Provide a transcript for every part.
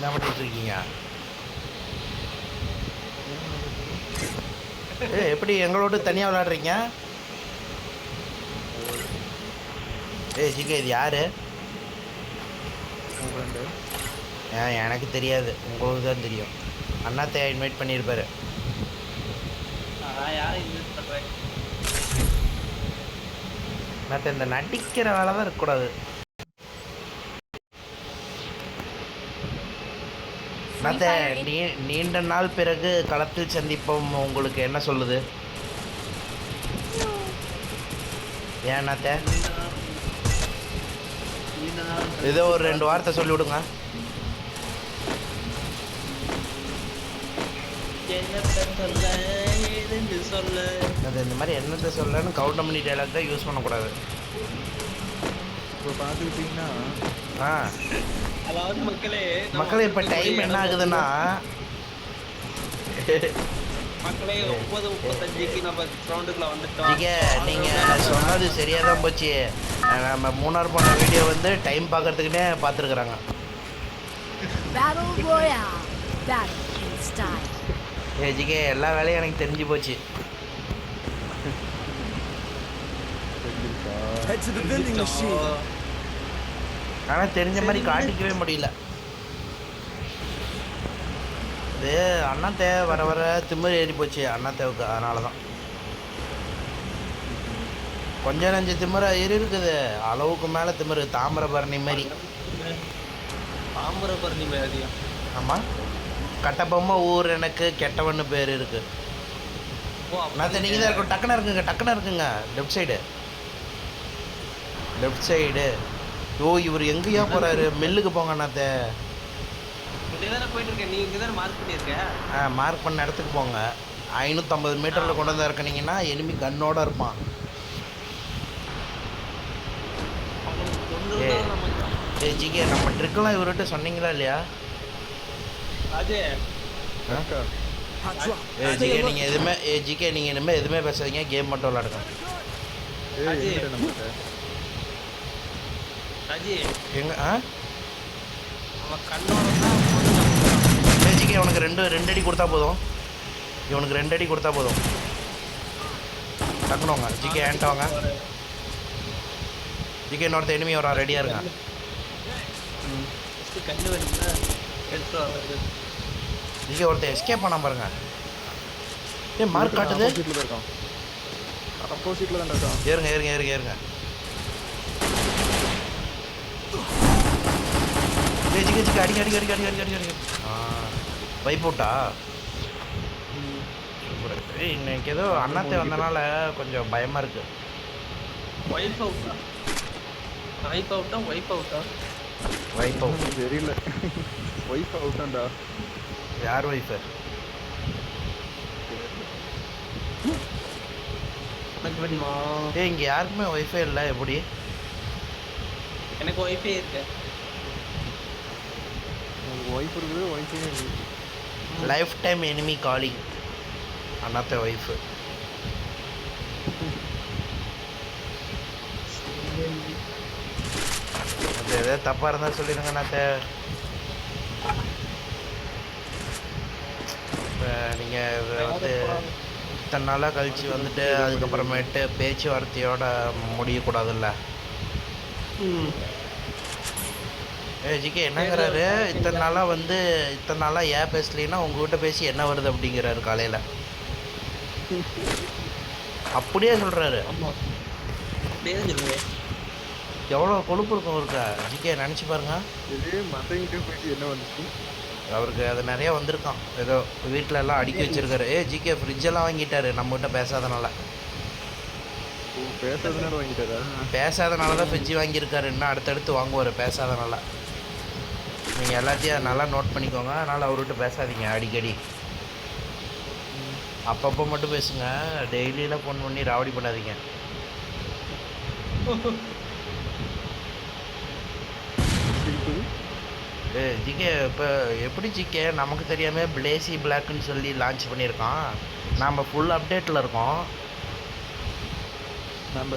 என்ன பண்ணிட்டு இருக்கீங்க ஏ எப்படி எங்களோட தனியாக விளையாடுறீங்க? ஏய் ஜிகே இது யாரு? ஏன் எனக்கு தெரியாது. உங்களுக்கு தான் தெரியும். அண்ணாத்தையா இன்வைட் பண்ணியிருப்பாரு. மற்ற இந்த நடிக்கிற வேலை தான் இருக்கக்கூடாது. மற்ற நீ நீண்ட நாள் பிறகு களத்தில் சந்திப்போம். உங்களுக்கு என்ன சொல்லுது? ஏன் நாள் ஏதோ ஒரு ரெண்டு வார்த்தை சொல்லி விடுங்க. அது இந்த மாதிரி என்னத்தை சொல்லன்னு கவுண்டமணி டைலாக் தான் யூஸ் பண்ணக்கூடாது. இப்போ பார்த்துக்கிட்டிங்கன்னா ஆ. அதாவது மக்களே மக்களே இப்போ டைம் என்ன ஆகுதுன்னா மக்களே ஒன்பது முப்பத்தஞ்சுக்கு நம்ம கிரவுண்டுக்குள்ள வந்துட்டோம். ஜிகே நீங்கள் சொன்னது சரியாக தான் போச்சு நம்ம மூணார் போன வீடியோ வந்து டைம் பார்க்கறதுக்குன்னே பார்த்துருக்குறாங்க. ஏ ஜிகே எல்லா வேலையும் எனக்கு தெரிஞ்சு போச்சு. Head to the vending machine. ஆனால் தெரிஞ்ச மாதிரி காட்டிக்கவே முடியல. இது அண்ணாத்தே வர வர திமிர் ஏறி போச்சு அண்ணாத்தேவுக்கு அதனால தான் கொஞ்சம் நஞ்சு திமிர ஏறி இருக்குது. அளவுக்கு மேலே திமிரு தாமிரபரணி மாதிரி தாமிரபரணி மேதியம் ஆமாம் கட்டபொம்மை ஊர் எனக்கு கெட்டவன்னு பேர் ஓ அண்ணாத்த நீங்கள் தான் இருக்கும் டக்குன்னு இருக்குங்க டக்குன்னு இருக்குங்க லெஃப்ட் சைடு. Left side. ஓ இவர் எங்கேயா போகிறாரு மில்லுக்கு போங்க அண்ணாத்த ஆ மார்க் பண்ண இடத்துக்கு போங்க. ஐநூற்றம்பது மீட்டரில் கொண்டு வந்து இறக்குனீங்கன்னா எனிமி கண்ணோட இருப்பான். ஏ ஜிகே நம்ம ட்ரிக்கெல்லாம் இவர்கிட்ட சொன்னீங்களா இல்லையா. ஏ ஜிகே நீங்கள் எதுவுமே ஏ ஜிகே நீங்கள் இனிமேல் எதுவுமே பேசாதீங்க. கேம் மட்டும் விளாடுங்க ஏய் அஜய். எங்கிட்ட நம்மகிட்ட ராஜே. எங்க ஆ? ஜிகே உனக்கு ரெண்டு ரெண்டு அடி கொடுத்தா போதும். இவனுக்கு ரெண்டு அடி கொடுத்தா போதும். டக்குனு வாங்க ஜிகே ஏன்ட்ட வாங்க ஜிகே இன்னொருத்த எனிமி வரா ரெடியாக இருங்க ஜிகே ஒருத்தன் எஸ்கேப் பண்ணாம பாருங்க. ஏ மார்க் காட்டுது. ஆப்போசிட்ல தான் இருக்கான். ஏறுங்க ஏறுங்க ஏறுங்க ஏறுங்க. ஏய் ஜிகே ஜிகே அடிக்க அடிக்க அடிக்க அடிக்க அடிக்க அடிக்க ஆ. வைப் அவுட்டா ஏய் இன்னைக்கு ஏதோ அண்ணாத்தை வந்தனால கொஞ்சம் பயமாக இருக்கு. ஒய்ஃப் அவுட்டா ஒய்ஃப் அவுட்டா ஒய்ஃப் அவுட்டா வைப் அவுட் தெரியல. ஒய்ஃப் அவுட்டான்டா யார் ஒய்ஃபு எனக்கு வேணுமா ஏய் இங்கே யாருக்குமே ஒய்ஃபை இல்லை எப்படி? எனக்கு ஒய்ஃபே இருக்கு. உங்களுக்கு ஒய்ஃப் இருக்குது ஒய்ஃபே லைஃப் டைம் எனிமி காலிங் அண்ணாத்த ஒய்ஃபு அது எதாவது தப்பாக இருந்தால் சொல்லிடுங்க அண்ணாத்த. இப்போ நீங்கள் வந்து இத்தனை நாளாக கழிச்சு வந்துட்டு அதுக்கப்புறமேட்டு பேச்சுவார்த்தையோட முடியக்கூடாதுல்ல? ம். ஜிகே என்னங்கிறாரு? இத்தனை நாளாக வந்து இத்தனை நாளாக ஏன் பேசலைன்னா உங்ககிட்ட பேசி என்ன வருது அப்படிங்கிறாரு காலையில். அப்படியே சொல்கிறாரு எவ்வளோ கொழுப்பு இருக்கும் அவருக்கு? ஜிகே நினச்சி பாருங்க. என்ன வந்துச்சு? அவருக்கு அது நிறைய வந்திருக்கான். ஏதோ வீட்டில் எல்லாம் அடுக்கி வச்சிருக்காரு. ஏ ஜிகே ஃப்ரிட்ஜெல்லாம் வாங்கிட்டாரு நம்மகிட்ட பேசாதனால. ஓ பேசுறதுனால வாங்கிட்டாரா? பேசாதனால தான் ஃப்ரிட்ஜ் வாங்கியிருக்காரு. இன்னும் அடுத்தடுத்து வாங்குவார் பேசாதனால. நீங்கள் எல்லாத்தையும் நல்லா நோட் பண்ணிக்கோங்க. அதனால் அவர்கிட்ட பேசாதீங்க அடிக்கடி. அப்பப்போ மட்டும் பேசுங்க. டெய்லியெல்லாம் ஃபோன் பண்ணி ராவடி பண்ணாதீங்க. ஜிகே இப்போ எப்படி ஜிகே? நமக்கு தெரியாமல் பிளேசி பிளாக்னு சொல்லி லான்ச் பண்ணியிருக்கான். நாம் ஃபுல் அப்டேட்டில் இருக்கோம். நம்ம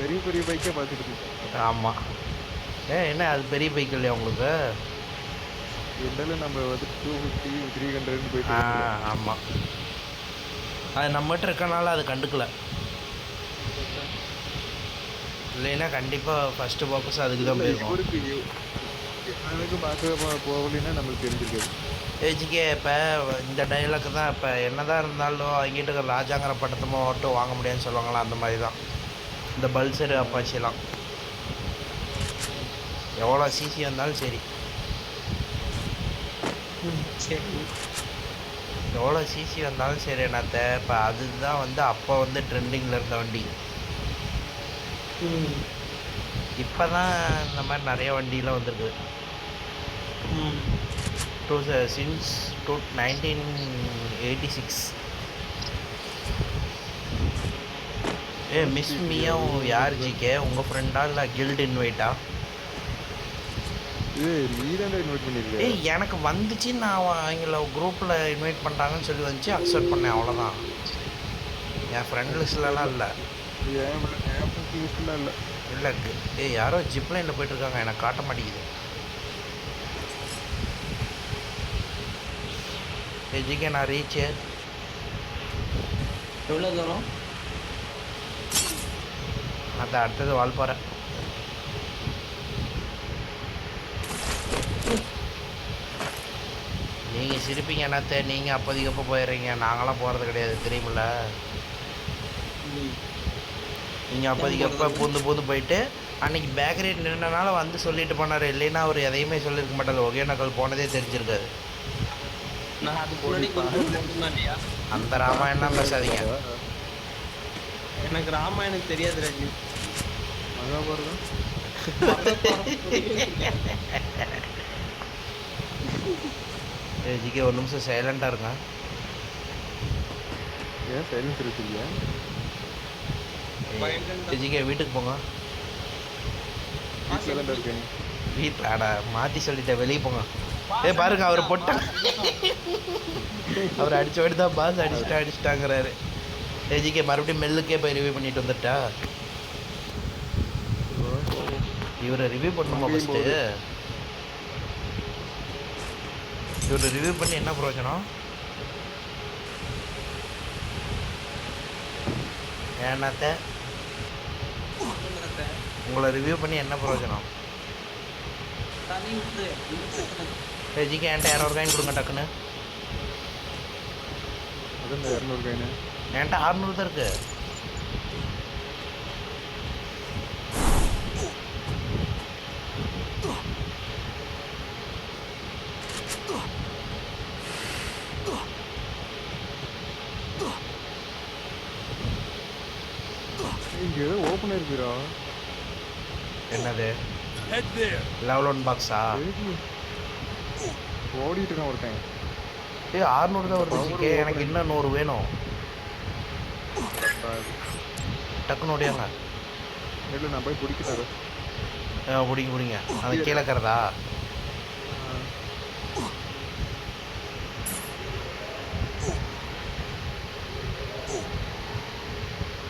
பெரிய பெரிய பைக்கே பார்த்துட்டு இருக்கோம். ஆமாம் ஏ என்ன அது பெரிய பைக் இல்லையா உங்களுக்கு? எண்டால நம்ம வந்து டூ ஃபிஃப்டி த்ரீ ஹண்ட்ரட்னு போயிட்டு ஆ. ஆமாம் அது நம்மகிட்ட இருக்கனால அது கண்டுக்கல. இல்லைன்னா கண்டிப்பாக ஃபஸ்ட்டு ஃபோக்கஸ் அதுக்கு தான் போயிருக்கும். அவனுக்கு பார்க்க போகலைன்னா நம்மளுக்கு தெரிஞ்சிருக்காது. ஏஜிக்கே இப்போ இந்த டைலாக் தான் இப்போ என்னதான் இருந்தாலும் அவங்ககிட்ட ராஜாங்கிற பட்டத்தமோ மட்டும் வாங்க முடியாதுன்னு சொல்லுவாங்களா அந்த மாதிரி தான். இந்த பல்சரு அப்பாச்சிலாம் எவ்வளோ சிசி வந்தாலும் சரி. சரி. எவ்வளோ சிசி வந்தாலும் சரி என்னத்த இப்போ அதுதான் வந்து அப்போ வந்து ட்ரெண்டிங்கில் இருந்த வண்டி. இப்போ தான் இந்த மாதிரி நிறைய வண்டிலாம் வந்திருக்கு two since two nineteen eighty six ஏ மிஸ் மியும் யார் ஜிகே உங்கள் ஃப்ரெண்டா இல்லை கில்ட் இன்வைட்டா இது நீ தான் இன்வைட் பண்ணிருக்க ஏய் எனக்கு வந்துச்சு நான் அவ- அவங்கள குரூப்பில் இன்வைட் பண்ணுறாங்கன்னு சொல்லி வந்துச்சு அக்செப்ட் பண்ணேன் அவ்வளோதான் என் ஃப்ரெண்ட் லிஸ்ட்லலாம் இல்லை. இல்லை. இல்லை ஏய் யாரோ ஜிப்லைனில் போயிட்டுருக்காங்க எனக்கு காட்ட மாட்டேங்குது. ஏய் ஜிகே நான் ரீச்சு எவ்வளோ தூரம்? அந்த அடுத்தது வால்பாறை நீங்கள் சிரிப்பீங்க என்னத்த? நீங்கள் அப்போதைக்கு அப்போ போயிடுறீங்க? நாங்களாம் போகிறது கிடையாது தெரியுமில்ல? நீங்கள் அப்போதைக்கு அப்போ பூந்து பூந்து போயிட்டு அன்னைக்கு பேக்கரி நின்றனால வந்து சொல்லிட்டு போனார். இல்லைன்னா அவர் எதையுமே சொல்லியிருக்க மாட்டார். ஒகேனக்கல் போனதே தெரிஞ்சிருக்காது. அந்த ராமாயணம் பேசாதீங்க. எனக்கு ராமாயணம் தெரியாது ராஜு மகாபாரதம்? ஜிகே ஒரு நிமிஷம் சைலண்டாக இருங்க. ஏன் சைலன்ஸ் இருக்குல்லையா ஜிகே வீட்டுக்கு போங்க. வீட்டில் ஆடா மாற்றி சொல்லிட்டேன் வெளியே போங்க. ஏய் பாருங்க அவர் பொட்டா அவர் அடிச்ச வாட்டி தான் பாஸ் அடிச்சுட்டா அடிச்சிட்டாங்கிறாரு. ஏஜிக்கே மறுபடியும் மெல்லுக்கே போய் ரிவ்யூ பண்ணிட்டு வந்துட்டா? இவரை ரிவ்யூ பண்ணுமா ஃபஸ்ட்டு. இவரை ரிவ்யூ பண்ணி என்ன பிரயோஜனம் ஏன்னாத்த உங்களை ரிவ்யூ பண்ணி என்ன பிரயோஜனம் விட்டு ஏஜிக்கே என்கிட்ட இரநூறு காயின் கொடுங்க டக்குன்னு. இரநூறு காயினு என்கிட்ட அறுநூறு தான் இருக்கு இங்கே ஏதோ ஓப்பன் இருக்குடா என்னது Head there. லெவல் ஒன் பாக்ஸா ஓடிட்டு இருக்கான் ஒருத்தன் ஏ அறுநூறு தான் வருது எனக்கு இன்னும் நூறு வேணும். டக்குன்னு ஓடியாங்க. இல்லை நான் போய் பிடிக்கிட்டாரு ஆ, பிடிங்க பிடிங்க. அது கீழே இருக்கிறதா?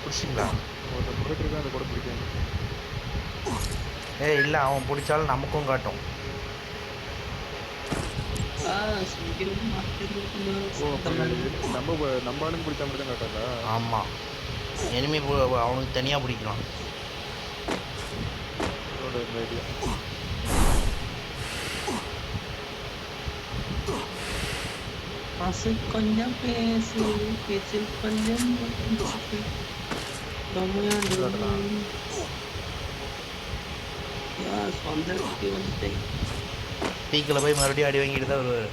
பிடிச்சிங்களா ஒருத்தன் போயிட்டு இருக்கான் அதை கூட பிடிக்காம ஏ இல்லை அவன் பிடிச்சாலும் நமக்கும் காட்டும். நம்ம நம்ம ஆளுங்க பிடிச்சா மட்டும் தான் காட்டாதா? ஆமாம் எனிமி அவனுக்கு தனியாக பிடிக்கலாம். பசு கொஞ்சம் பேசு பேச்சில் கொஞ்சம் வந்துட்டேன் பீக்கில் போய் மறுபடியும் அடி வாங்கிட்டு தான் வருவார்.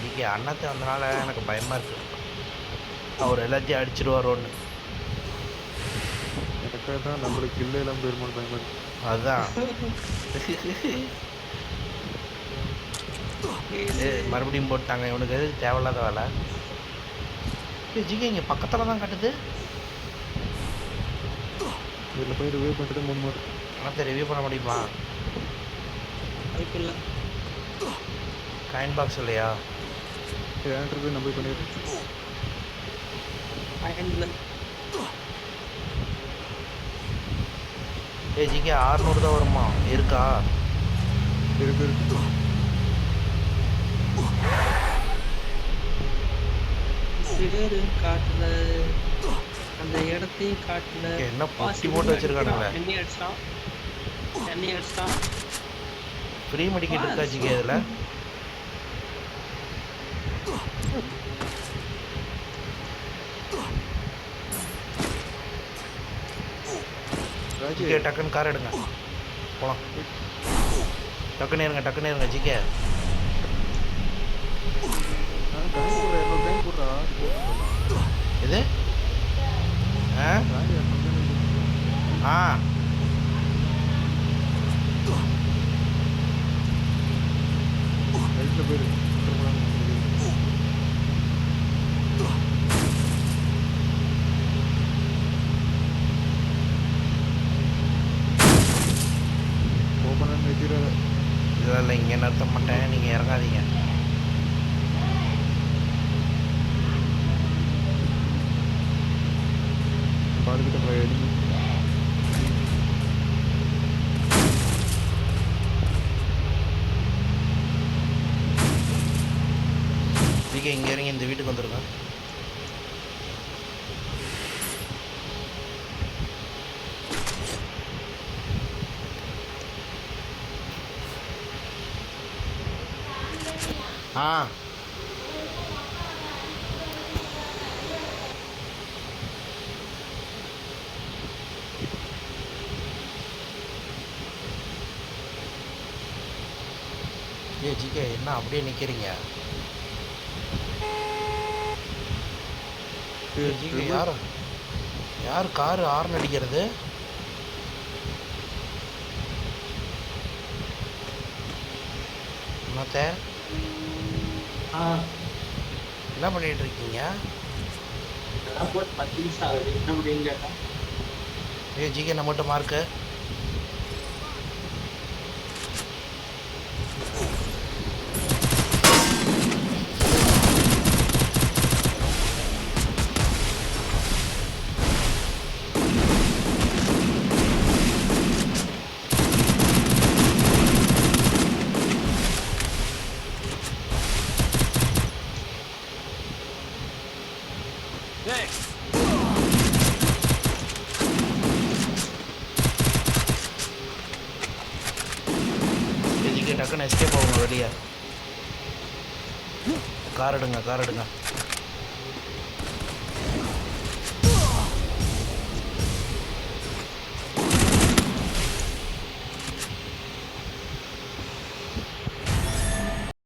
ஜிகே அண்ணத்தை வந்தனால எனக்கு பயமாக இருக்கு. அவர் எல்லாத்தையும் அடிச்சிருவாரோன்னு. தான் நம்மளுக்கு கில்ல எல்லாம் போயிருமான்னு இருக்கு. அதுதான் ஏய், மறுபடியும் போட்டாங்க. இவனுக்கு தேவையில்லாத வேலை? ஏய் ஜிகே இங்கே பக்கத்தில் தான் கட்டுது. இதில் போய் ரிவ்யூ பண்ணிட்டு மூணு மாதம். அண்ணத்தை ரிவ்யூ பண்ண முடியுமா? வாய்ப்பில்லை. காயின் பாக்ஸ் இல்லையா? ஏன்ட்டு போய் நம்ம போய் பண்ணிடுறோம். அயன்ல ஏ ஜிகே ஆறுநூறு தான் வருமா? இருக்கா? இருக்கு இருக்கு. பேரு காட்டல அந்த இடத்தையும் காட்டல. என்ன வாசி போட்டு வச்சிருக்கானுங்களே. தண்ணி அடிச்சான் தண்ணி அடிச்சான் ஃப்ரீ மெடிக்கெட் இருக்கா ஜிகே இதில். ஜிகே டக்குன்னு கார் எடுங்க. போகலாம் டக்குன்னு இருங்க டக்குன்னு இருங்க ஜிகே டைம் போடுறா இன்னொரு டைம் போடுறா இது ஆ ராஜி இரநூறு time ஆ ரைட்ல போயிரு ஓப்பனாக நிறுத்திடாத இதெல்லாம் இல்லை இங்கே நிறுத்த மாட்டேன் நீங்கள் இறங்காதீங்க பார்த்துக்கிட்ட இங்கே இங்கே இறங்கி இந்த வீட்டுக்கு வந்துருங்க. ஆ. ஜிகே என்ன அப்படியே நிற்கிறீங்க ஜிகே யார்? யார் காரு ஹார்ன் அடிக்கிறது? ஆ. என்ன பண்ணிட்டு இருக்கீங்க? ஏ ஜிகே நம்மகிட்ட மார்க்கு டக்குன்னு எஸ்கேப் ஆகுங்க வெளியே கார் எடுங்க கார் எடுங்க.